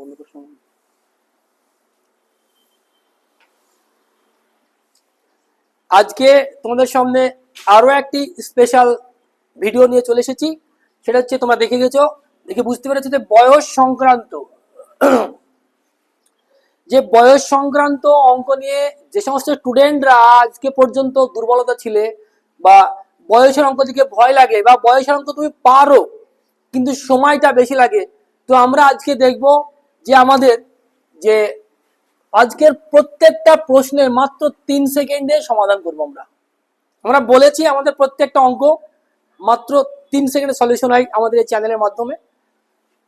বন্ধ করার সময় আজকে তোমাদের সামনে আরও একটি স্পেশাল ভিডিও নিয়ে চলে এসেছি। সেটা হচ্ছে তোমরা দেখে গেছো, দেখে বুঝতে পেরেছ যে বয়স সংক্রান্ত। যে বয়স সংক্রান্ত অঙ্ক নিয়ে যে সমস্ত স্টুডেন্টরা আজকে পর্যন্ত দুর্বলতা ছিলে বা বয়সের অঙ্ক দিকে ভয় লাগে বা বয়সের অঙ্ক তুমি পারো, কিন্তু সময়টা বেশি লাগে, তো আমরা আজকে দেখব যে আমাদের যে আজকের প্রত্যেকটা প্রশ্নের মাত্র তিন সেকেন্ডে সমাধান করব আমরা। আমরা বলেছি আমাদের প্রত্যেকটা অঙ্ক মাত্র তিন সেকেন্ডে সলিউশন হয় আমাদের এই চ্যানেলের মাধ্যমে।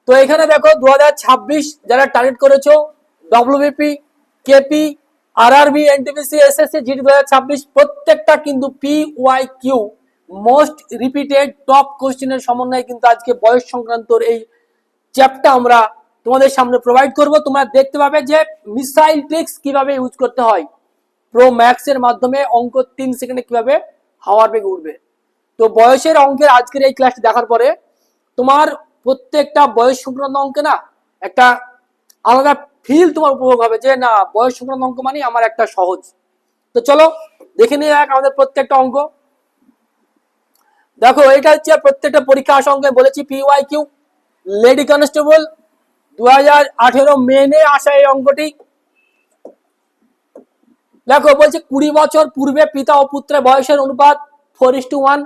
তো এখানে দেখো দু হাজার ছাব্বিশ যারা টার্গেট করেছ WBP KP RRB NTPC SSC GD দু প্রত্যেকটা কিন্তু P Y Q most repeated top কোশ্চেনের সমন্বয়ে কিন্তু আজকে বয়স সংক্রান্তর এই চ্যাপটা আমরা তোমাদের সামনে প্রোভাইড করব। তোমরা দেখতে পাবে যে মিসাইল ট্রিক্স কীভাবে ইউজ করতে হয়। প্রো ম্যাক্স এর মাধ্যমে অঙ্ক তিন সেকেন্ডে কীভাবে হাওয়ার বেগে উঠবে। তো বয়সের অঙ্কের আজকের এই ক্লাসটি দেখার পরে তোমার প্রত্যেকটা বয়স সংক্রান্ত অঙ্কে না একটা আলাদা ফিল তোমার উপভোগ হবে যে না, বয়স সংক্রান্ত অঙ্ক মানে আমার একটা সহজ। তো চলো দেখে নিয়ে যাক আমাদের প্রত্যেকটা অঙ্ক। দেখো, এটা হচ্ছে প্রত্যেকটা পরীক্ষা আসা অঙ্কে বলেছি পিওয়াই কিউ লেডি কনস্টেবল দু হাজার আঠেরো মেনে আসা এই অঙ্কটি। দেখো, বলছে কুড়ি বছর পূর্বে পিতা ও পুত্রের বয়সের অনুপাত ফোর ইস টু ওয়ান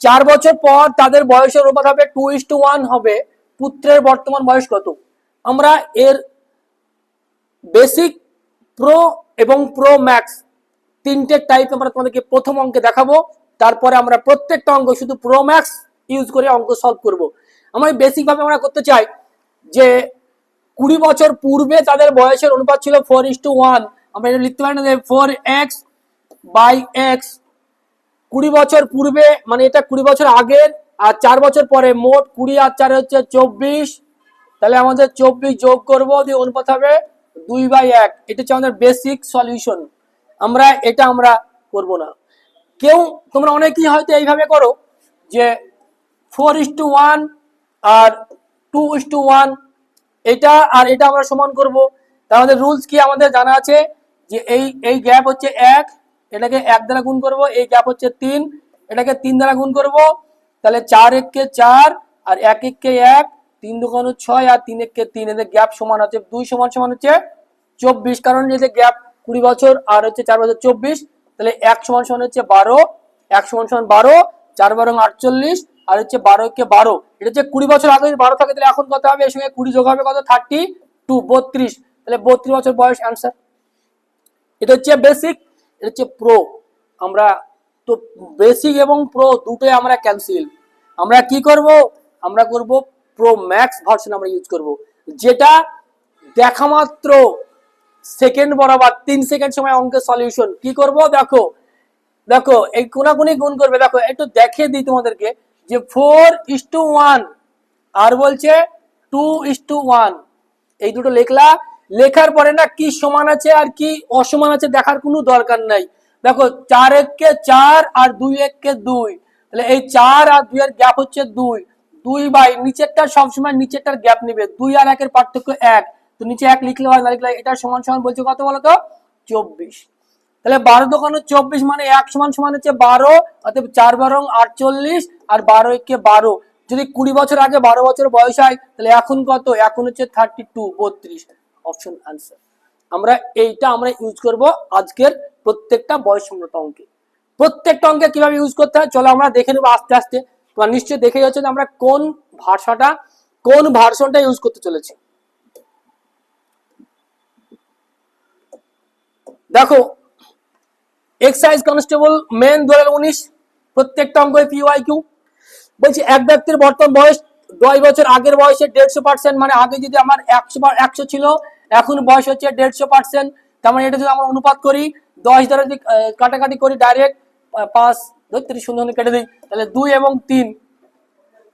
চার বছর পর তাদের বয়সের অনুপাত হবে টু ইস টু ওয়ান হবে। পুত্রের বর্তমান বয়স কত? আমরা এর বেসিক প্রো এবং প্রো ম্যাক্স তিনটে টাইপ আমরা তোমাদেরকে প্রথম অঙ্কে দেখাবো। তারপরে আমরা প্রত্যেকটা অঙ্ক শুধু প্রো ম্যাক্স ইউজ করে অঙ্ক সলভ করব। আমরা বেসিক ভাবে আমরা করতে চাই যে কুড়ি বছর পূর্বে তাদের বয়সের অনুপাত ছিল ফোর ইস টু ওয়ান আমরা এটা লিখতে পারি না যে ফোর এক্স বাই এক্স কুড়ি বছর পূর্বে মানে এটা কুড়ি বছর আগের আর চার বছর পরে, মোট কুড়ি আর চার হচ্ছে চব্বিশ। তাহলে আমাদের চব্বিশ যোগ করব, দিয়ে অনুপাত হবে দুই বাই এক। এটা হচ্ছে আমাদের বেসিক সলিউশন আমরা এটা আমরা করব না। কেউ, তোমরা অনেকেই হয়তো এইভাবে করো যে ফোর ইস টু ওয়ান আর টু ইস টু ওয়ান, এটা আর এটা আমরা সমান করব। তার আমাদের রুলস কি আমাদের জানা আছে? যে এই এই গ্যাপ হচ্ছে এক, এটাকে এক দ্বারা গুণ করব, এই গ্যাপ হচ্ছে তিন, এটাকে তিন দ্বারা গুণ করব। তাহলে চার এককে চার আর এক এককে এক, তিন দুগুণ ছয় আর তিন এককে তিন, এদের গ্যাপ সমান আছে দুই সমান সমান হচ্ছে চব্বিশ। কারণ যে গ্যাপ কুড়ি বছর আর হচ্ছে চার বছর চব্বিশ, তাহলে এক সমান সমান হচ্ছে বারো, এক সমান সমান বারো, চার বারো আটচল্লিশ আর হচ্ছে বারো কে বারো, এটা হচ্ছে কুড়ি বছর আগে যদি বারো থাকে, তাহলে এখন কত হবে? এর সঙ্গে কুড়ি যোগ হবে কত? থার্টি টু বত্রিশ। তাহলে বত্রিশ বছর বয়স অ্যান্সার এটা হচ্ছে বেসিক এটা হচ্ছে প্রো আমরা তো বেসিক এবং প্রো দুটোই আমরা ক্যান্সেল আমরা কি করব? আমরা করব প্রো ম্যাক্স ভার্সন আমরা ইউজ করব। যেটা দেখা মাত্র সেকেন্ড বরাবর, তিন সেকেন্ড সময় অঙ্কের সলিউশন কি করব? দেখো দেখো, এই কোনাকুনি গুণ করবে। দেখো, একটু দেখিয়ে দিই তোমাদেরকে। যে ফোর ইস টু ওয়ান আর বলছে টু ইস টু ওয়ান এই দুটো লেখলা, লেখার পরে না কি সমান আছে আর কি অসমান আছে দেখার কোনো দরকার নাই। দেখো, চার এককে চার আর দুই এককে দুই, তাহলে এই চার আর দুই এর গ্যাপ হচ্ছে দুই। দুই বাই নিচেরটা সবসময় নিচেরটার গ্যাপ নেবে। দুই আর একের পার্থক্য এক। তো নিচে এক লিখলে হয়, না লিখলে এটা সমান সমান বলছে কত বলতো? চব্বিশ। তাহলে বারো দোকানে চব্বিশ মানে এক সমান সমান হচ্ছে বারো অর্থাৎ চার বারো আটচল্লিশ আর বারো একে বারো। যদি কুড়ি বছর আগে বারো বছর বয়স হয়, তাহলে এখন কত? এখন হচ্ছে থার্টি টু বত্রিশ। অপশন আনসার আমরা এইটা আমরা ইউজ করব আজকের প্রত্যেকটা বয়স সংক্রান্ত অঙ্কে। প্রত্যেকটা অঙ্কে কীভাবে ইউজ করতে হয়? চলো আমরা দেখে নেব আস্তে আস্তে। তোমার নিশ্চয়ই দেখে যাচ্ছে যে আমরা কোন ভাষাটা, কোন ভার্সনটা ইউজ করতে চলেছি। দেখো এক্সাইজ কনস্টেবল মেন দু হাজার উনিশ, প্রত্যেকটা অঙ্ক পিওয়াই কিউ বলছি এক ব্যক্তির বর্তমান বয়স দশ বছর আগের বয়সে দেড়শো পার্সেন্ট মানে আগে যদি আমার একশো একশো ছিল, এখন বয়স হচ্ছে দেড়শো পার্সেন্ট তার মানে এটা যদি আমরা অনুপাত করি, দশ দ্বারা যদি কাটাকাটি করি ডাইরেক্ট পাঁচ ধরতে শূন্য কেটে দিই, তাহলে দুই এবং তিন।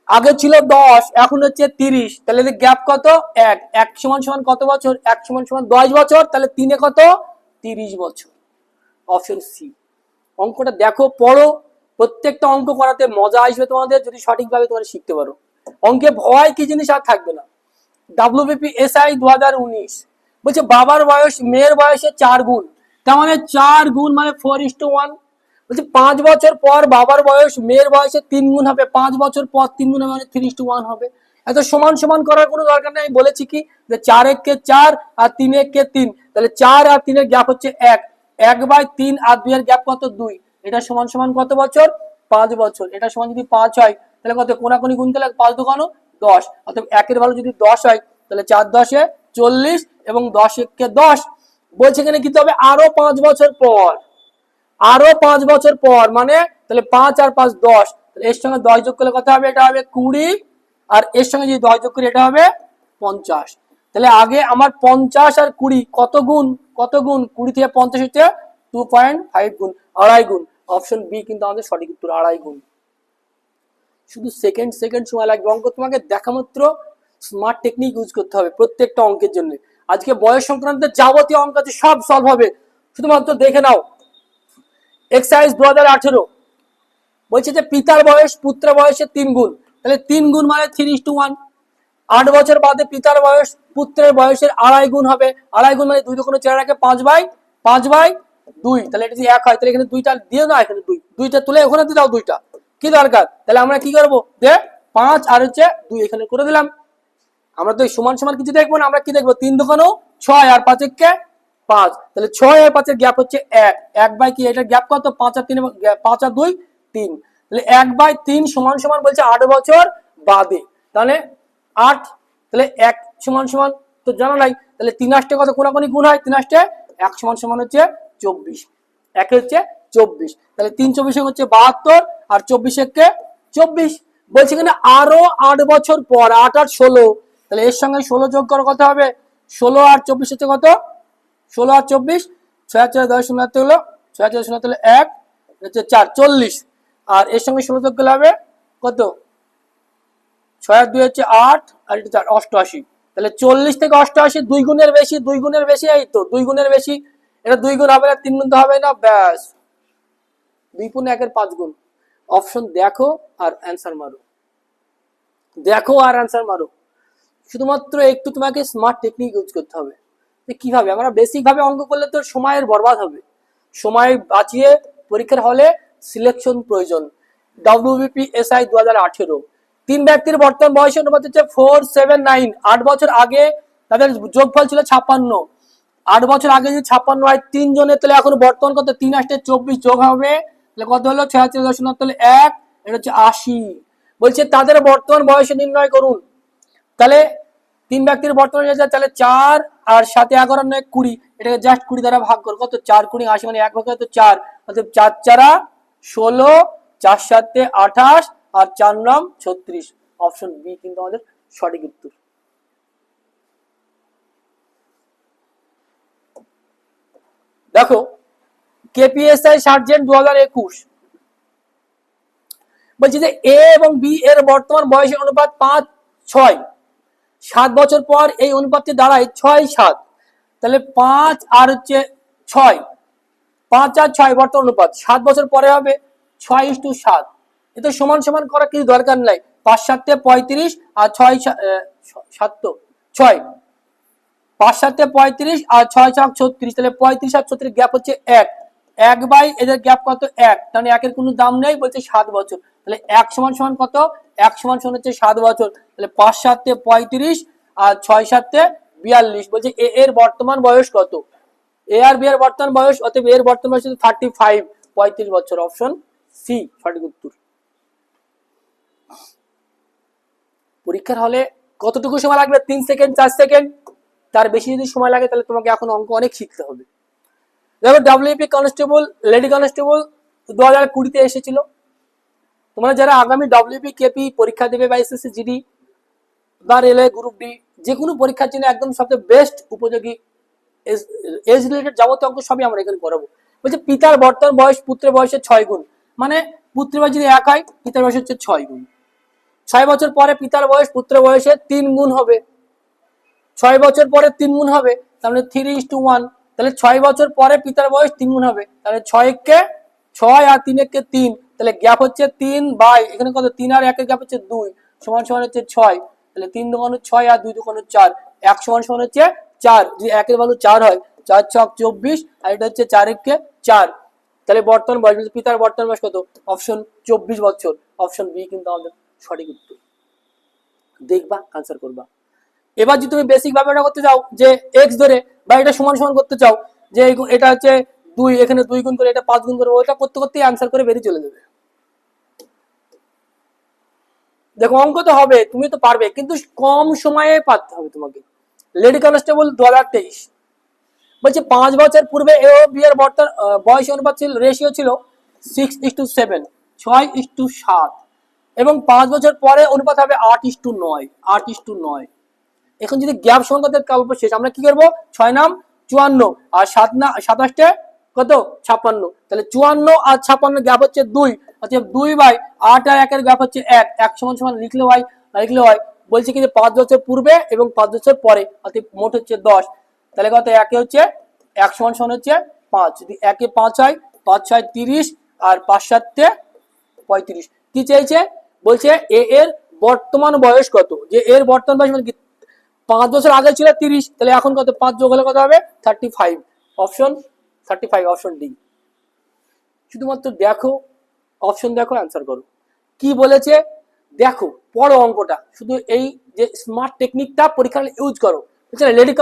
আগে ছিল দশ, এখন হচ্ছে তিরিশ। তাহলে গ্যাপ কত? এক। এক সমান সমান কত বছর? এক সমান সমান দশ বছর, তাহলে তিনে কত? তিরিশ বছর। অপশন সি অঙ্কটা দেখো, পড়ো প্রত্যেকটা অঙ্ক করাতে মজা আসবে তোমাদের, যদি সঠিকভাবে তোমরা শিখতে পারো। অঙ্কে ভয় কি জিনিস আর থাকবে না। ডাব্লিউবিপি এসআই দু হাজার উনিশ। বলছে, বাবার বয়স, মেয়ের বয়সে চার গুণ। তার মানে চার গুণ মানে ফোর ইস টু ওয়ান বলছে, পাঁচ বছর পর বাবার বয়স, মেয়ের বয়সে তিন গুণ হবে। পাঁচ বছর পর তিন গুণ হবে মানে থ্রি টু ওয়ান হবে। এত সমান সমান করার কোনো দরকার নেই। আমি বলেছি কি? যে চার এককে চার আর তিন এককে তিন। তাহলে চার আর তিনের গ্যাপ হচ্ছে এক। এক বাই তিন আর দুই এর গ্যাপ কত? দুই। এটা সমান সমান কত বছর? পাঁচ বছর। এটা সমান যদি পাঁচ হয়, তাহলে কত? কোনাকুনি গুণ করলে পাঁচ দোকানো দশ। অর্থাৎ একের ভালো যদি দশ হয়, তাহলে চার দশে চল্লিশ এবং দশ এককে দশ। বলছে এখানে কি হবে আরও পাঁচ বছর পর। আরও পাঁচ বছর পর মানে তাহলে পাঁচ আর পাঁচ দশ। তাহলে এর সঙ্গে দশ যোগ করলে কত হবে? এটা হবে কুড়ি। আর এর সঙ্গে যদি দশ যোগ করি, এটা হবে পঞ্চাশ। তাহলে আগে আমার পঞ্চাশ আর কুড়ি কত গুণ? কত গুণ? কুড়ি থেকে পঞ্চাশ হচ্ছে টু পয়েন্ট ফাইভ গুণ, আড়াই গুণ। অপশন বি কিন্তু আমাদের সঠিক উত্তর আড়াই গুণ। শুধু সেকেন্ড সেকেন্ড সময় লাগবে। অঙ্ক তোমাকে দেখা মাত্র স্মার্ট টেকনিক ইউজ করতে হবে প্রত্যেকটা অঙ্কের জন্য। আজকে বয়স সংক্রান্ত যাবতীয় অঙ্ক আছে, সব সলভ হবে। শুধুমাত্র দেখে নাও। এক্সাইজ দু হাজার আঠেরো। বলছে যে পিতার বয়স, পুত্র বয়সের তিন গুণ। তাহলে তিন গুণ মানে থ্রি টু ওয়ান আট বছর বাদে পিতার বয়স, পুত্রের বয়সের আড়াই গুণ হবে। আড়াই গুণ মানে দুই চার রাখে পাঁচ বাই পাঁচ বাই দুই, তাহলে এটা যদি এক হয়, তাহলে এখানে দুইটা দিয়ে না, এখানে দুই। দুইটা তুলে ওখানে দিয়ে দাও দুইটা। কি দরকার? তাহলে আমরা কি যে পাঁচ আর হচ্ছে দুই এখানে করে দিলাম। আমরা তো সমান সমান কিছু দেখব না, আমরা কি দেখব? তিন দোকানও ছয় আর পাঁচ একে পাঁচ। তাহলে ছয় আর পাঁচের গ্যাপ হচ্ছে এক। এক বাই কি? এটার গ্যাপ কত? পাঁচ আর তিন পাঁচ আর দুই, তিন। তাহলে এক বাই তিন সমান সমান বলছে আট বছর বাদে। তাহলে আট, তাহলে এক সমান সমান তো জানা নাই। তাহলে তিন আষ্টে কত? কোনাকুনি গুণ হয়, তিন আষ্টে এক সমান সমান হচ্ছে চব্বিশ। এক হচ্ছে চব্বিশ। তাহলে তিন চব্বিশ হচ্ছে বাহাত্তর আর চব্বিশ একে চব্বিশ। বলছি এখানে আরও আট বছর পর, আট আর ষোলো। তাহলে এর সঙ্গে ষোলো যোগ করার কথা হবে? ষোলো আর চব্বিশ হচ্ছে কত? ষোলো আর চব্বিশ, ছয় চার দশ শূন্য হলো, ছয় চার শূন্য হলো এক হচ্ছে চার, চল্লিশ। আর এর সঙ্গে ষোলো যোগ করলে হবে কত? ছয় আর দুই হচ্ছে আট, আর এটা চার, অষ্টআশি। তাহলে চল্লিশ থেকে অষ্টআশি, দুই গুণের বেশি, দুই গুণের বেশি, এই তো, দুই গুণের বেশি এটা দুই গুণ হবে না, তিন গুণ তো হবে না, ব্যাস। দুই গুণ একের পাঁচ গুণ অপশন দেখো আর অ্যান্সার মারো। দেখো আর অ্যান্সার মারো। শুধুমাত্র একটু তোমাকে স্মার্ট টেকনিক ইউজ করতে হবে। কীভাবে? আমরা বেসিক ভাবে অঙ্ক করলে তো সময়ের বরবাদ হবে। সময় বাঁচিয়ে পরীক্ষার হলে সিলেকশন প্রয়োজন। ডব্লিউবিপি এসআই দু হাজার আঠেরো। তিন ব্যক্তির বর্তমান বয়স অনুপাত হচ্ছে ফোর সেভেন নাইন আট বছর আগে তাদের যোগফল ছিল ছাপ্পান্ন। আট বছর আগে যদি ছাপ্পান্ন হয় তিনজনের তাহলে এখন বর্তমান কত? তিন আসতে চব্বিশ যোগ হবে। তাহলে কত হলো? ছিয়াত্তর দশমিক তাহলে এক, এটা হচ্ছে আশি। বলছে তাদের বর্তমান বয়স নির্ণয় করুন। তাহলে তিন ব্যক্তির বর্তমান তাহলে চার আর সাথে এগারো নয়, কুড়ি। এটাকে জাস্ট কুড়ি দ্বারা ভাগ কর। কত? চার কুড়ি, আশি মানে এক ভাগ তো চার। অর্থাৎ চার চারা ষোলো, চার সাতে আঠাশ আর চার নাম ছত্রিশ। অপশন বি কিন্তু আমাদের সঠিক উত্তর। দেখো কেপিএসআই সার্জেন্ট দু হাজার একুশ। বলছি যে এ এবং বি এর বর্তমান বয়সের অনুপাত পাঁচ, ছয়। সাত বছর পর এই অনুপাতটি দাঁড়ায় ছয়, সাত। তাহলে পাঁচ আর হচ্ছে ছয়। পাঁচ আর ছয় বর্তমান অনুপাত। সাত বছর পরে হবে ছয় ইস টু সাত। এতে সমান সমান করার কিছু দরকার নাই। পাঁচ সাতে পঁয়ত্রিশ আর ছয় সাত ছয়। পাঁচ সাতে পঁয়ত্রিশ আর ছয় ছয় ছত্রিশ। তাহলে পঁয়ত্রিশ আর ছত্রিশ গ্যাপ হচ্ছে এক। এক বাই এদের গ্যাপ কত? এক। তাহলে একের কোনো দাম নেই, বলছে সাত বছর। তাহলে এক সমান সমান কত? এক সমান সমান হচ্ছে সাত বছর। তাহলে পাঁচ সাতে পঁয়ত্রিশ আর ছয় সাতে বিয়াল্লিশ। বলছে এ এর বর্তমান বয়স কত? এ আর বি এর বর্তমান বয়স, অতএব এর বর্তমান বয়স থার্টি ফাইভ পঁয়ত্রিশ বছর। অপশন সি সঠিক উত্তর। পরীক্ষার হলে কতটুকু সময় লাগবে? তিন সেকেন্ড, চার সেকেন্ড? তার বেশি যদি সময় লাগে, তাহলে তোমাকে এখন অঙ্ক অনেক শিখতে হবে। দেখো ডাব্লিউপি কনস্টেবল লেডি কনস্টেবল দু হাজার কুড়িতে এসেছিল। তোমরা যারা আগামী ডাব্লিউপি কেপি পরীক্ষা দেবে বা এসএসসি জিডি বা রেলওয়ে গ্রুপ ডি যে কোনো পরীক্ষার জন্য একদম সবচেয়ে বেস্ট উপযোগী এজ রিলেটেড যাবতীয় অঙ্ক সবই আমরা এখানে করাবো। বলছে, পিতার বর্তমান বয়স পুত্রের বয়সের ছয় গুণ। মানে পুত্রের বয়স যদি এক হয়, পিতার বয়স হচ্ছে ছয় গুণ। ছয় বছর পরে পিতার বয়স পুত্রের বয়সে তিন গুণ হবে। ছয় বছর পরে তিন গুণ হবে, তাহলে থ্রি ইস টু ওয়ান তাহলে ছয় বছর পরে পিতার বয়স তিন গুণ হবে, তাহলে ছয় কে ছয় আর তিন একে তিন, তাহলে গ্যাপ হচ্ছে তিন বাই এখানে কত, তিন আর একের গ্যাপ হচ্ছে দুই, সমান সমান হচ্ছে ছয়, তাহলে তিন দোকানো ছয় আর দুই দোকানো চার, এক সমান সমান হচ্ছে চার, যদি একের ভ্যালু চার হয়, চার ছক চব্বিশ, আর এটা হচ্ছে চার একে চার, তাহলে বর্তমান বয়স বলতে পিতার বর্তমান বয়স কত? অপশন চব্বিশ বছর অপশন বি কিন্তু আমাদের সঠিক উত্তর। দেখবা আনসার করবা। এবার যদি তুমি বেসিক ভাবে এটা করতে চাও যে এক্স ধরে বা এটা সমান সমান করতে চাও, যে এটা হচ্ছে দুই, এখানে দুই গুণ করে, এটা পাঁচ গুণ করে, ওটা করতে করতে আনসার করে বেরিয়ে চলে যাবে। দেখো, অঙ্ক তো হবে, তুমি তো পারবে, কিন্তু কম সময়ে পারতে হবে তোমাকে। লেডি কনস্টেবল দু হাজার তেইশ। বলছে, পাঁচ বছর পূর্বে এ ও বি এর বয়স অনুপাত ছিল রেশিও ছিল সিক্স ইস টু সেভেন ছয় ইস টু সাত। এবং পাঁচ বছর পরে অনুপাত হবে আট ইস টু নয়, আট ইস টু নয়। এখন যদি গ্যাপ সংখ্যাদের গল্প শেষ, আমরা কি করব? ছয় নাম, চুয়ান্ন। আর সাত না, সাতাশটে কত? ছাপ্পান্ন। তাহলে চুয়ান্ন আর ছাপ্পান্ন গ্যাপ হচ্ছে দুই। অর্থাৎ দুই বাই আট আর একের গ্যাপ হচ্ছে এক। এক সমান সমান লিখলে হয় লিখলে হয়? বলছে কি যে পাঁচ বছর পূর্বে এবং পাঁচ বছর পরে। অর্থাৎ মোট হচ্ছে দশ। তাহলে কত? একে হচ্ছে এক সমান সমান হচ্ছে পাঁচ। যদি একে পাঁচ হয়, পাঁচ ছয় তিরিশ আর পাঁচ সাতে পঁয়ত্রিশ। কি চাইছে? বলছে এ এর বর্তমান বয়স কত? যে এর বর্তমান বয়স মানে কি? পাঁচ বছর আগে ছিল তিরিশ, তাহলে এখন কত? পাঁচ যোগ হলে কত হবে? Thirty five option thirty five option D শুধুমাত্র দেখো অপশন দেখো অ্যান্সার করো। কি বলেছে? দেখো, পড়ো অঙ্কটা। শুধু এই যে স্মার্ট টেকনিকটা পরীক্ষা ইউজ করো। বুঝলে? লেডি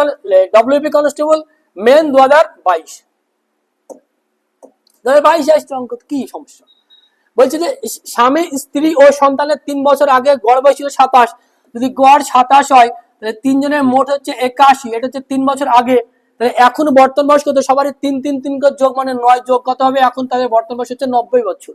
ডব্লিউপি কনস্টেবল মেন দু হাজার বাইশ। দু হাজার বাইশে আসছে অঙ্ক, কি সমস্যা? বলছে যে স্বামী, স্ত্রী ও সন্তানের তিন বছর আগে গড় বয়স ছিল সাতাশ। যদি গড় সাতাশ হয় তাহলে তিনজনের মোট হচ্ছে একাশি, এটা হচ্ছে তিন বছর আগে। তাহলে এখন বর্তমান বয়স কত? সবারই তিন তিন তিন যোগ মানে নয় যোগ কত হবে? এখন তাদের বর্তমান বয়স হচ্ছে নব্বই বছর।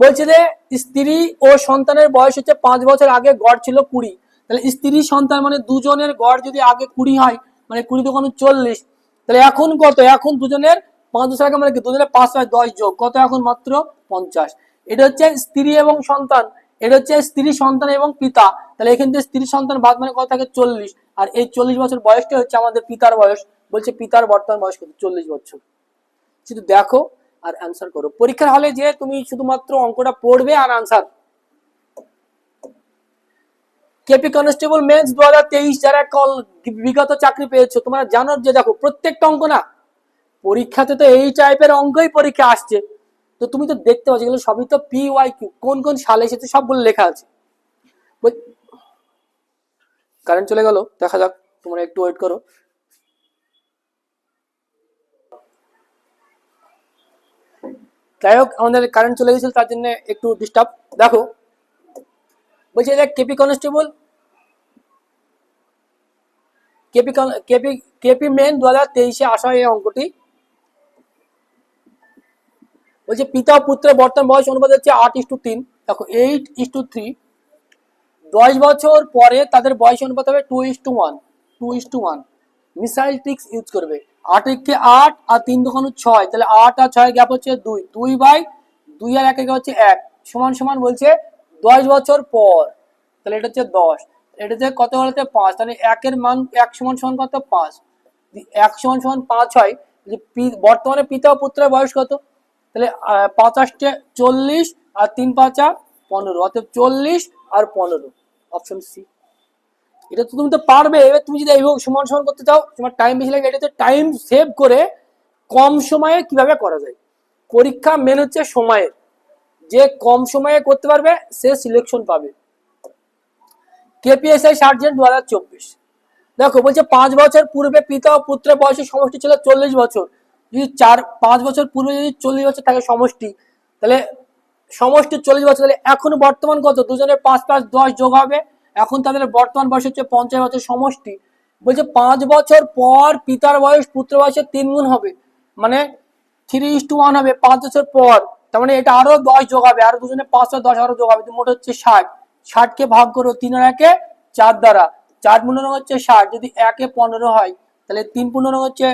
বলছে যে স্ত্রী ও সন্তানের বয়স হচ্ছে পাঁচ বছর আগে, গড় ছিল কুড়ি। তাহলে স্ত্রী সন্তান মানে দুজনের গড় যদি আগে কুড়ি হয় মানে কুড়ি দোকানে চল্লিশ, তাহলে এখন কত? এখন দুজনের পাঁচ বছর আগে মানে দুজনের পাঁচ হয় দশ যোগ। কত এখন? মাত্র পঞ্চাশ। এটা হচ্ছে স্ত্রী এবং সন্তান। এটা হচ্ছে স্ত্রী, সন্তান এবং পিতা। তাহলে এখান থেকে স্ত্রী, সন্তান বাদ মানে কত থাকে চল্লিশ। আর এই চল্লিশ বছর বয়সটা হচ্ছে আমাদের পিতার বয়স। বলছে পিতার বর্তমান বয়স কত? চল্লিশ বছর। শুধু দেখো আর অ্যান্সার করো। পরীক্ষার হলে যে তুমি শুধুমাত্র অঙ্কটা পড়বে আর আনসার কেপি কনস্টেবল মেন্স দু হাজার তেইশ যারা কল বিগত চাকরি পেয়েছ, তোমরা জানো যে দেখো প্রত্যেকটা অঙ্ক না, পরীক্ষাতে তো এই টাইপের অঙ্কই পরীক্ষা আসছে। তো তুমি তো দেখতে পাচ্ছ, এগুলো সবই তো পি ওয়াই কিউ কোন কোন সালে এসেছে সবগুলো লেখা আছে। কারেন্ট চলে গেল, দেখা যাক, তোমরা একটু ওয়েট করো। যাই হোক, আমাদের কারেন্ট চলে গেছিল, তার জন্য একটু ডিস্টার্ব দেখো, বলছে যে KP constable KP KP KP main দু হাজার তেইশে আসা এই অঙ্কটি। বলছে পিতা পুত্রের বর্তমান বয়স অনুপাত হচ্ছে আট ইস টু তিন। দেখো এইট ইস টু থ্রি দশ বছর পরে তাদের বয়স অনুপাত হবে two is to one two is to one missile tricks use করবে। আট একে আট আর তিন দোকানো ছয়। তাহলে আট আর ছয় গ্যাপ হচ্ছে দুই। দুই বাই দুই আর এক একে হচ্ছে এক। সমান সমান বলছে দশ বছর পর। তাহলে এটা হচ্ছে দশ। এটা হচ্ছে কত হচ্ছে পাঁচ। তাহলে একের মান এক সমান সমান কত? পাঁচ। এক সমান সমান পাঁচ হয় বর্তমানে পিতা পুত্রের বয়স কত? তাহলে পাঁচাশটে চল্লিশ আর তিন পাঁচা পনেরো অর্থাৎ চল্লিশ আর পনেরো। অপশন সি এটা তো তুমি তো পারবে, এবার তুমি যদি এইভাবে সমান সমান করতে চাও, তোমার টাইম বেশি লাগে এটাতে টাইম সেভ করে কম সময়ে কীভাবে করা যায়। পরীক্ষা মেন হচ্ছে সময়ের। যে কম সময়ে করতে পারবে, সে সিলেকশন পাবে। কেপিএসআই সার্জেন্ট দু হাজার চব্বিশ। দেখো, বলছে পাঁচ বছর পূর্বে পিতা ও পুত্রের বয়সের সমষ্টি ছিল চল্লিশ বছর। যদি চার, পাঁচ বছর পূর্বে যদি চল্লিশ বছর থাকে সমষ্টি, তাহলে সমষ্টি চল্লিশ বছর, তাহলে এখন বর্তমান কত? দুজনের পাঁচ পাঁচ দশ যোগ হবে। এখন তাদের বর্তমান বয়স হচ্ছে পঞ্চাশ বছর সমষ্টি। বলছে পাঁচ বছর পর পিতার বয়স পুত্র বয়সের তিন গুণ হবে। মানে থ্রি ইস টু ওয়ান হবে, পাঁচ বছর পর। তার মানে এটা আরও দশ যোগ হবে, আরও দুজনে পাঁচ আর দশ আরও যোগ হবে, মোট হচ্ছে ষাট। ষাটকে ভাগ করো, তিন আর একে চার দ্বারা। চার পনেরো হচ্ছে ষাট, যদি একে পনেরো হয়, তাহলে তিন পনেরো হচ্ছে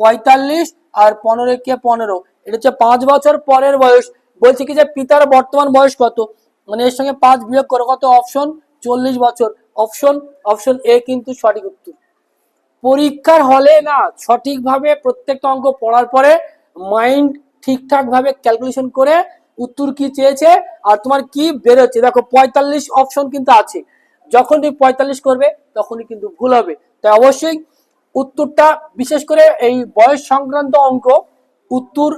পঁয়তাল্লিশ আর পনেরো কে পনেরো। এটা হচ্ছে পাঁচ বছর পরের বয়স। বলছে কি যে পিতার বর্তমান বয়স কত? মানে এর সঙ্গে পাঁচ বিয়োগ করো কত? অপশন চল্লিশ বছর। অপশন অপশন এ কিন্তু সঠিক উত্তর। পরীক্ষার হলে না সঠিকভাবে প্রত্যেকটা অঙ্ক পড়ার পরে মাইন্ড ঠিকঠাক ভাবে ক্যালকুলেশন করে উত্তর কি চেয়েছে আর তোমার কি বেরোচ্ছে। দেখো পঁয়তাল্লিশ অপশন কিন্তু আছে। যখন তুমি পঁয়তাল্লিশ করবে, তখনই কিন্তু ভুল হবে। তাই অবশ্যই উত্তরটা বিশেষ করে এই বয়স সংক্রান্ত অঙ্ক, উত্তর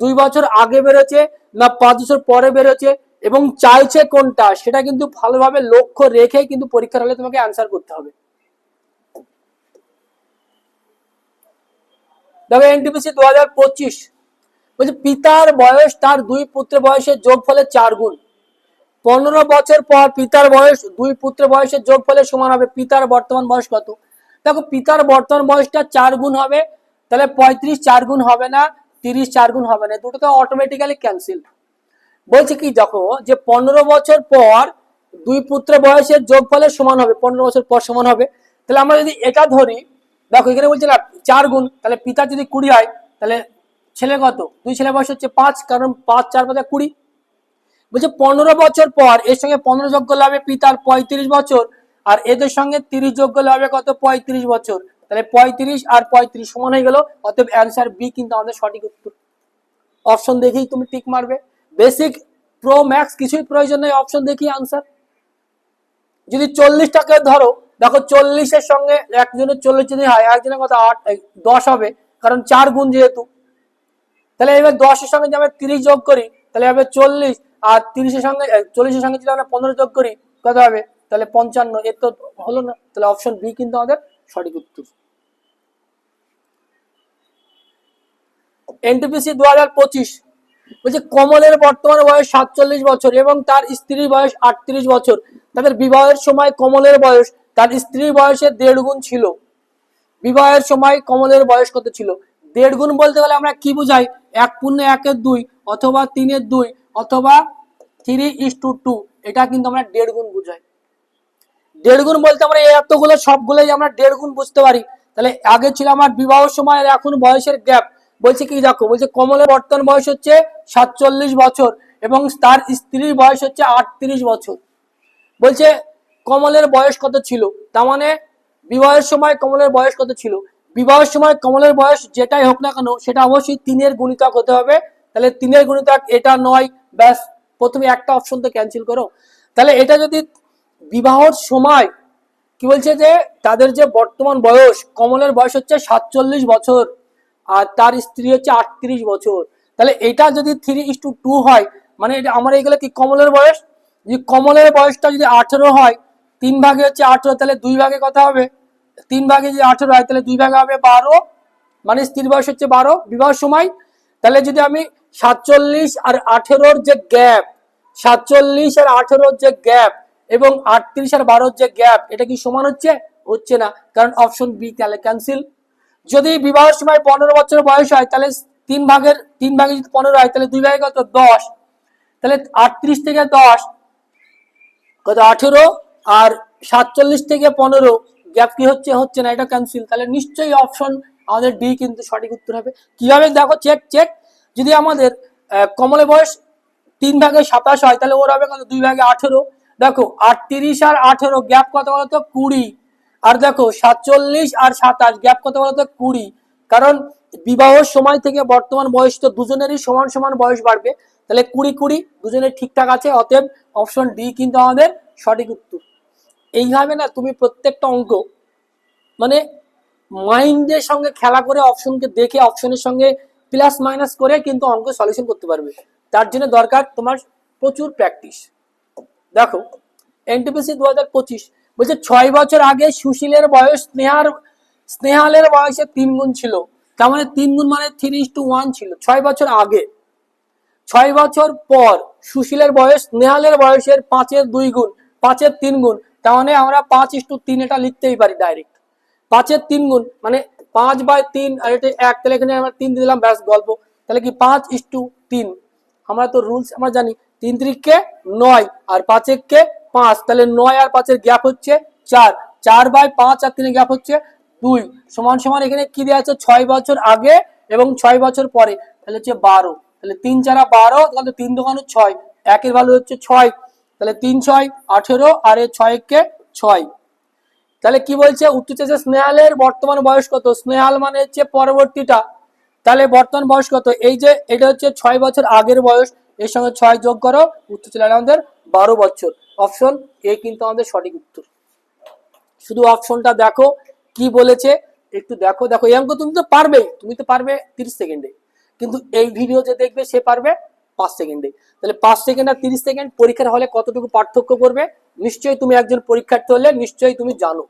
দুই বছর আগে বেরোচ্ছে না পাঁচ বছর পরে বেরোচ্ছে এবং চাইছে কোনটা সেটা কিন্তু ভালোভাবে লক্ষ্য রেখে কিন্তু পরীক্ষার হলে তোমাকে অ্যান্সার করতে হবে। দেখো এনটিপিসি দু হাজার পঁচিশ বলছে, পিতার বয়স তার দুই পুত্রের বয়সের যোগ ফলে চার গুণ। পনেরো বছর পর পিতার বয়স দুই পুত্রের বয়সের যোগ ফলে সমান হবে। পিতার বর্তমান বয়স কত? দেখো পিতার বর্তমান বয়সটা চার গুণ হবে, তাহলে পঁয়ত্রিশ চার গুণ হবে না, তিরিশ চার গুণ হবে না দুটো তো অটোমেটিক্যালি ক্যান্সেল বলছে কি, দেখো যে পনেরো বছর পর দুই পুত্র বয়সের যোগ ফলে সমান হবে, পনেরো বছর পর সমান হবে। তাহলে আমরা যদি এটা ধরি, দেখো এখানে বলছে না, চার গুণ, তাহলে পিতা যদি কুড়ি হয়, তাহলে ছেলে কত? দুই ছেলে বয়স হচ্ছে পাঁচ, কারণ পাঁচ চার পাঁচা কুড়ি। বলছে পনেরো বছর পর, এর সঙ্গে পনেরো যোগ করলে হবে পিতার পঁয়ত্রিশ বছর আর এদের সঙ্গে তিরিশ যোগ করলে হবে কত? পঁয়ত্রিশ বছর। তাহলে পঁয়ত্রিশ আর পঁয়ত্রিশ সমান হয়ে গেল, অতএব অ্যান্সার বি কিন্তু আমাদের সঠিক উত্তর। অপশন দেখেই তুমি টিক মারবে। বেসিক প্রো ম্যাক্স কিছুই প্রয়োজন নেই অপশন দেখি আনসার যদি চল্লিশ টাকা ধরো, দেখো চল্লিশের সঙ্গে একজনের চল্লিশ যদি হয়, একজনের কত? আট দশ হবে, কারণ চার গুণ যেহেতু। তাহলে এবার দশের সঙ্গে যদি আমরা তিরিশ যোগ করি, তাহলে হবে চল্লিশ। আর তিরিশের সঙ্গে, চল্লিশের সঙ্গে যদি আমরা পনেরো যোগ করি, কত হবে? তাহলে পঞ্চান্ন, এর তো হলো না। তাহলে অপশন বি কিন্তু আমাদের সঠিক উত্তর। এনটিপিসি দু হাজার পঁচিশ, বলছে কমলের বর্তমান বয়স সাতচল্লিশ বছর এবং তার স্ত্রীর বয়স আটত্রিশ বছর। তাদের বিবাহের সময় কমলের বয়স, তার স্ত্রীর বয়সের দেড় গুণ ছিল। বিবাহের সময় কমলের বয়স কত ছিল? দেড় গুণ বলতে গেলে আমরা কি বুঝাই? এক পূর্ণ একের দুই অথবা তিনের দুই অথবা থ্রি ইস টু টু এটা কিন্তু আমরা দেড় গুণ বুঝাই। দেড় গুণ বলতে আমরা এতগুলো সবগুলোই আমরা দেড় গুণ বুঝতে পারি। তাহলে আগে ছিল আমার বিবাহ সময় এখন বয়সের গ্যাপ। বলছে কি দেখো, বলছে কমলের বর্তমান বয়স হচ্ছে সাতচল্লিশ বছর এবং তার স্ত্রীর বয়স হচ্ছে আটত্রিশ বছর। বলছে কমলের বয়স কত ছিল? তার মানে বিবাহের সময় কমলের বয়স কত ছিল? বিবাহের সময় কমলের বয়স যেটাই হোক না কেন, সেটা অবশ্যই তিনের গুণিতক হতে হবে। তাহলে তিনের গুণিতক এটা নয়, ব্যাস, প্রথমে একটা অপশন তো ক্যান্সেল করো। তাহলে এটা যদি বিবাহর সময় কি বলছে যে তাদের যে বর্তমান বয়স, কমলের বয়স হচ্ছে সাতচল্লিশ বছর আর তার স্ত্রী হচ্ছে আটত্রিশ বছর। তাহলে এটা যদি থ্রি ইস টু টু হয় মানে এটা আমার এগুলো কি কমলের বয়স? যদি কমলের বয়সটা যদি আঠেরো হয়, তিন ভাগে হচ্ছে আঠেরো, তাহলে দুই ভাগে কথা হবে। তিন ভাগে যদি আঠেরো হয়, তাহলে দুই ভাগে হবে বারো। মানে স্ত্রীর বয়স হচ্ছে বারো বিবাহ সময়। তাহলে যদি আমি সাতচল্লিশ আর আঠেরোর যে গ্যাপ সাতচল্লিশ আর আঠেরোর যে গ্যাপ এবং আটত্রিশ আর বারোর যে গ্যাপ এটা কি সমান হচ্ছে? হচ্ছে না। কারণ অপশন বি তাহলে ক্যান্সেল যদি বিবাহের সময় পনেরো বছর বয়স হয় তাহলে তিন ভাগের তিন ভাগে যদি পনেরো হয় তাহলে দুই ভাগে কত? দশ। তাহলে আটত্রিশ থেকে দশ কত? আঠেরো। আর সাতচল্লিশ থেকে পনেরো গ্যাপ কি হচ্ছে? হচ্ছে না। এটা ক্যান্সেল তাহলে নিশ্চয়ই অপশন আমাদের ডি কিন্তু সঠিক উত্তর হবে। কীভাবে? দেখো চেক চেক যদি আমাদের আহ, কমলের বয়স তিন ভাগে সাতাশ হয় তাহলে ওর হবে কত? দুই ভাগে আঠেরো। দেখো, আটত্রিশ আর আঠেরো, গ্যাপ কত বলতো? কুড়ি। আর দেখো, সাতচল্লিশ আর সাতাশ, গ্যাপ কত বলতো? কুড়ি। কারণ বিবাহের সময় থেকে বর্তমান বয়স তো দুজনেরই সমান সমান বয়স বাড়বে। তাহলে কুড়ি কুড়ি, দুজনের ঠিকঠাক আছে? অতএব অপশন ডি কিন্তু আমাদের সঠিক উত্তর। এইভাবে না তুমি প্রত্যেকটা অঙ্ক মানে মাইন্ডের সঙ্গে খেলা করে অপশনকে দেখে অপশনের সঙ্গে প্লাস মাইনাস করে কিন্তু অঙ্ক সলিউশন করতে পারবে। তার জন্য দরকার তোমার প্রচুর প্র্যাকটিস দেখো এনটিপিসি দু হাজার পঁচিশ, বলছে ছয় বছর আগে সুশীলের বয়স স্নেহার, স্নেহালের বয়সে তিন গুণ ছিল। তার মানে তিন গুণ মানে থ্রি টু ওয়ান ছিল। ছয় বছর আগে। ছয় বছর পর সুশীলের বয়স স্নেহালের বয়সের পাঁচের দুই গুণ, পাঁচের তিন গুণ। তার মানে আমরা পাঁচ ইস্টু তিন এটা লিখতেই পারি ডাইরেক্ট পাঁচের তিন গুণ মানে পাঁচ বাই তিন, আর এটা এক, তাহলে এখানে আমরা তিন দিলাম, ব্যাস গল্প। তাহলে কি পাঁচ ইস্টু তিন? আমরা তো রুলস আমরা জানি তিন তিরিককে নয় আর পাঁচ পাঁচেককে পাঁচ। তাহলে নয় আর পাঁচের গ্যাপ হচ্ছে চার। চার বাই পাঁচ আর তিনের গ্যাপ হচ্ছে দুই। সমান সমান এখানে কি দেওয়া আছে? ছয় বছর আগে এবং ছয় বছর পরে। তাহলে হচ্ছে বারো। তাহলে তিন চারা বারো, তাহলে তিন দোকানে ছয়। একের ভ্যালু হচ্ছে ছয়। তাহলে তিন ছয়, আঠেরো আর এ ছয়কে ছয়। তাহলে কি বলছে? উত্তর চাষে স্নেহালের বর্তমান বয়স কত? স্নেহাল মানে হচ্ছে পরবর্তীটা। তাহলে বর্তমান বয়স কত? এই যে, এটা হচ্ছে ছয় বছর আগের বয়স। এর সঙ্গে ছয় যোগ করো, উত্তর আসে আমাদের বারো বছর। অপশন এ কিন্তু আমাদের সঠিক উত্তর। শুধু অপশনটা দেখো, কি বলেছে, একটু দেখো দেখো। এই অঙ্ক তুমি তো পারবে, তুমি তো পারবে তিরিশ সেকেন্ডে। কিন্তু এই ভিডিও যে দেখবে, সে পারবে পাঁচ সেকেন্ডে। তাহলে পাঁচ সেকেন্ড আর তিরিশ সেকেন্ড পরীক্ষার হলে কতটুকু পার্থক্য করবে? নিশ্চয়ই তুমি একজন পরীক্ষার্থী হলে নিশ্চয়ই তুমি জানো।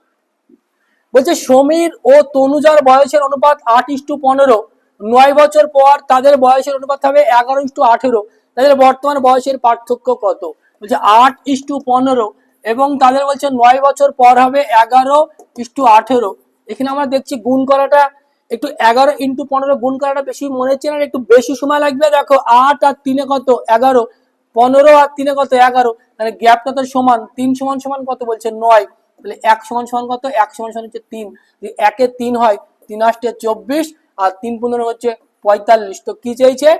বলছে, সমীর ও তনুজার বয়সের অনুপাত আট ইস্টু পনেরো, নয় বছর পর তাদের বয়সের অনুপাত হবে এগারো ইস্টু আঠেরো। তাদের বর্তমান বয়সের পার্থক্য কত? বলছে আট ইস্টু পনেরো এবং তাদের বলছে নয় বছর পর হবে এগারো ইস্টু আঠেরো। এখানে আমরা দেখছি গুণ করাটা একটু এগারো ইন্টু পনেরো গুণ করাটা বেশি মনে হচ্ছে না, একটু বেশি সময় লাগবে। দেখো আট আর তিনে কত? এগারো। পনেরো আর তিনে কত? এগারো। মানে গ্যাপটা তো সমান। তিন সমান সমান কত বলছে? নয়। তাহলে এক সমান সমান কত? এক সমান সমান হচ্ছে তিন। একে তিন হয়, তিন আসতে চব্বিশ আর তিন পনেরো হচ্ছে পঁয়তাল্লিশ। তো কি চাইছে?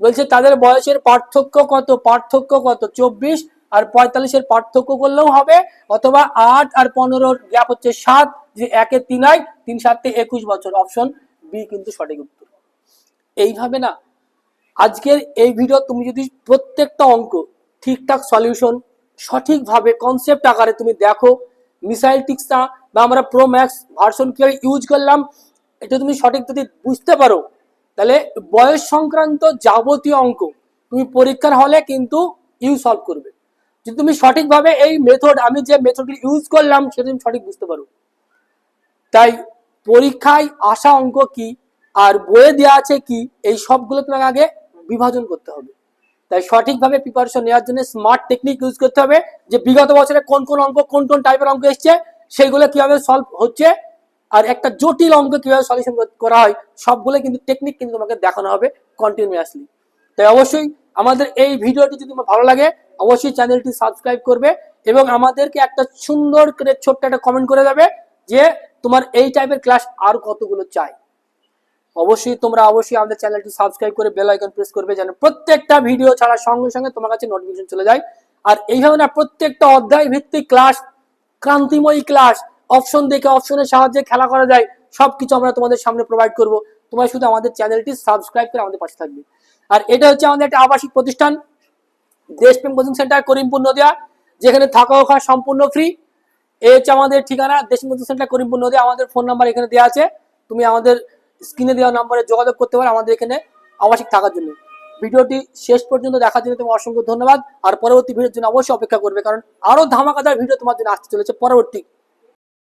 বলছে তাদের বয়সের পার্থক্য কত? পার্থক্য কত? চব্বিশ আর পঁয়তাল্লিশের পার্থক্য করলেও হবে। অথবা আট আর পনেরোর গ্যাপ হচ্ছে সাত। যে একে তিন আয় তিন সাতে একুশ বছর। অপশন বি কিন্তু সঠিক উত্তর। এইভাবে না, আজকের এই ভিডিও তুমি যদি প্রত্যেকটা অঙ্ক ঠিকঠাক সলিউশন সঠিকভাবে কনসেপ্ট আকারে তুমি দেখো মিসাইল টিক্সটা বা আমরা প্রো ম্যাক্স ভার্সন কীভাবে ইউজ করলাম, এটা তুমি সঠিক যদি বুঝতে পারো তাহলে বয়স সংক্রান্ত যাবতীয় অঙ্ক তুমি পরীক্ষার হলে কিন্তু ইউ সলভ করবে। যদি তুমি সঠিকভাবে এই মেথড আমি যে মেথডটি ইউজ করলাম সেটা তুমি সঠিক বুঝতে পারো। তাই পরীক্ষায় আসা অঙ্ক কি আর বইয়ে দেওয়া আছে কি, এই সবগুলো তোমাকে আগে বিভাজন করতে হবে। তাই সঠিকভাবে প্রিপারেশন নেওয়ার জন্য স্মার্ট টেকনিক ইউজ করতে হবে যে বিগত বছরে কোন কোন অঙ্ক, কোন কোন টাইপের অঙ্ক এসছে, সেইগুলো কীভাবে সলভ হচ্ছে আর একটা জটিল অঙ্ক কীভাবে সলিউশন করা হয়, সবগুলো কিন্তু টেকনিক কিন্তু তোমাকে দেখানো হবে কন্টিনিউয়াসলি তাই অবশ্যই আমাদের এই ভিডিওটি যদি তোমার ভালো লাগে, অবশ্যই চ্যানেলটি সাবস্ক্রাইব করবে এবং আমাদেরকে একটা সুন্দর করে ছোট্ট একটা কমেন্ট করে দেবে যে তোমার এই টাইপের ক্লাস আর কতগুলো চাই। অবশ্যই তোমরা অবশ্যই আমাদের চ্যানেলটি সাবস্ক্রাইব করে বেল আইকন প্রেস করবে যেন প্রত্যেকটা ভিডিও ছাড়ার সঙ্গে সঙ্গে তোমার কাছে নোটিফিকেশন চলে যায়। আর এইভাবে না, প্রত্যেকটা অধ্যায় ভিত্তিক ক্লাস ক্রান্তিময়ী ক্লাস অপশন দেখে অপশনের সাহায্যে খেলা করা যায়, সবকিছু আমরা তোমাদের সামনে প্রোভাইড করব। তোমরা শুধু আমাদের চ্যানেলটি সাবস্ক্রাইব করে আমাদের পাশে থাকবে। আর এটা হচ্ছে আমাদের একটা আবাসিক প্রতিষ্ঠান দেশপ্রেম কোচিং সেন্টার, করিমপুর, নদিয়া। যেখানে থাকা খাওয়া সম্পূর্ণ ফ্রি এই হচ্ছে আমাদের ঠিকানা দেশপ্রেম কোচিং সেন্টার, করিমপুর, নদিয়া। আমাদের ফোন নাম্বার এখানে দেওয়া আছে। তুমি আমাদের স্ক্রিনে দেওয়া নম্বরে যোগাযোগ করতে পারো আমাদের এখানে আবাসিক থাকার জন্য। ভিডিওটি শেষ পর্যন্ত দেখার জন্য তোমার অসংখ্য ধন্যবাদ। আর পরবর্তী ভিডিওর জন্য অবশ্যই অপেক্ষা করবে, কারণ আরও ধামাকাদার ভিডিও তোমার জন্য আসতে চলেছে পরবর্তী